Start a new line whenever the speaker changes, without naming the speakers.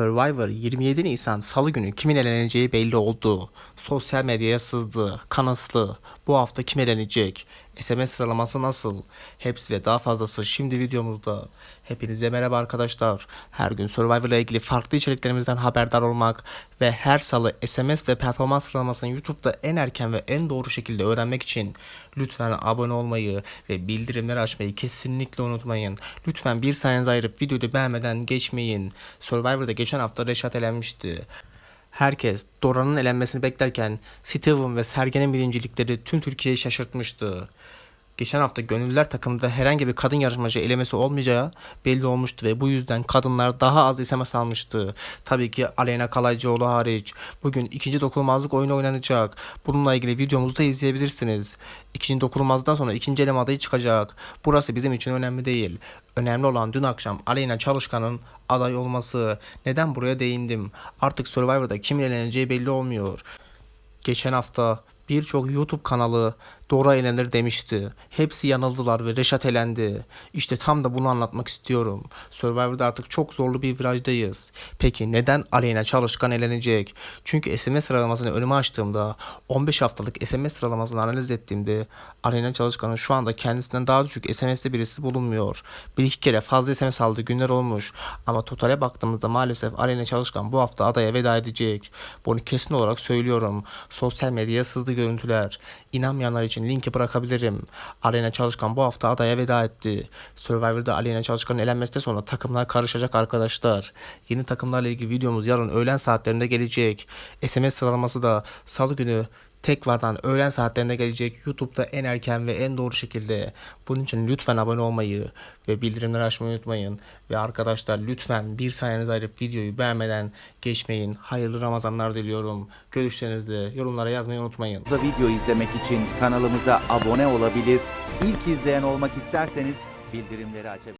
Survivor 27 Nisan Salı günü kimin eleneceği belli oldu. Sosyal medyaya sızdı. Kanaslı. Bu hafta kim elenecek? SMS sıralaması nasıl? Hepsi ve daha fazlası şimdi videomuzda. Hepinize merhaba arkadaşlar. Her gün Survivor ile ilgili farklı içeriklerimizden haberdar olmak ve her salı SMS ve performans sıralamasını YouTube'da en erken ve en doğru şekilde öğrenmek için lütfen abone olmayı ve bildirimleri açmayı kesinlikle unutmayın. Lütfen bir saniyenizi ayırıp videoyu beğenmeden geçmeyin. Survivor'da geçen hafta Reşat elenmişti. Herkes Dora'nın elenmesini beklerken Steven ve Sergen'in birincilikleri tüm Türkiye'yi şaşırtmıştı. Geçen hafta gönüllüler takımında herhangi bir kadın yarışmacı elemesi olmayacağı belli olmuştu ve bu yüzden kadınlar daha az SMS almıştı. Tabii ki Aleyna Kalaycıoğlu hariç. Bugün ikinci dokunulmazlık oyunu oynanacak. Bununla ilgili videomuzu da izleyebilirsiniz. İkinci dokunulmazlıktan sonra ikinci eleme adayı çıkacak. Burası bizim için önemli değil. Önemli olan dün akşam Aleyna Çalışkan'ın aday olması. Neden buraya değindim? Artık Survivor'da kim eleneceği belli olmuyor. Geçen hafta birçok YouTube kanalı Dora elenir demişti. Hepsi yanıldılar ve Reşat elendi. İşte tam da bunu anlatmak istiyorum. Survivor'da artık çok zorlu bir virajdayız. Peki neden Aleyna Çalışkan elenecek? Çünkü SMS sıralamasını önüme açtığımda 15 haftalık SMS sıralamasını analiz ettiğimde Aleyna Çalışkan'ın şu anda kendisinden daha düşük SMS'li birisi bulunmuyor. Bir iki kere fazla SMS aldığı günler olmuş. Ama totale baktığımızda maalesef Aleyna Çalışkan bu hafta adaya veda edecek. Bunu kesin olarak söylüyorum. Sosyal medyaya sızdı görüntüler. İnanmayanlar için linki bırakabilirim. Aleyna Çalışkan bu hafta adaya veda etti. Survivor'da Aleyna Çalışkan'ın elenmesinden sonra takımlar karışacak arkadaşlar. Yeni takımlarla ilgili videomuz yarın öğlen saatlerinde gelecek. SMS sıralaması da salı günü Tekvardan öğlen saatlerinde gelecek YouTube'da en erken ve en doğru şekilde. Bunun için lütfen abone olmayı ve bildirimleri açmayı unutmayın. Ve arkadaşlar lütfen bir saniyenizi ayırıp videoyu beğenmeden geçmeyin. Hayırlı Ramazanlar diliyorum. Görüşlerinizi yorumlara yazmayı unutmayın.
Da video izlemek için kanalımıza abone olabilir. İlk izleyen olmak isterseniz bildirimleri açabilirsiniz.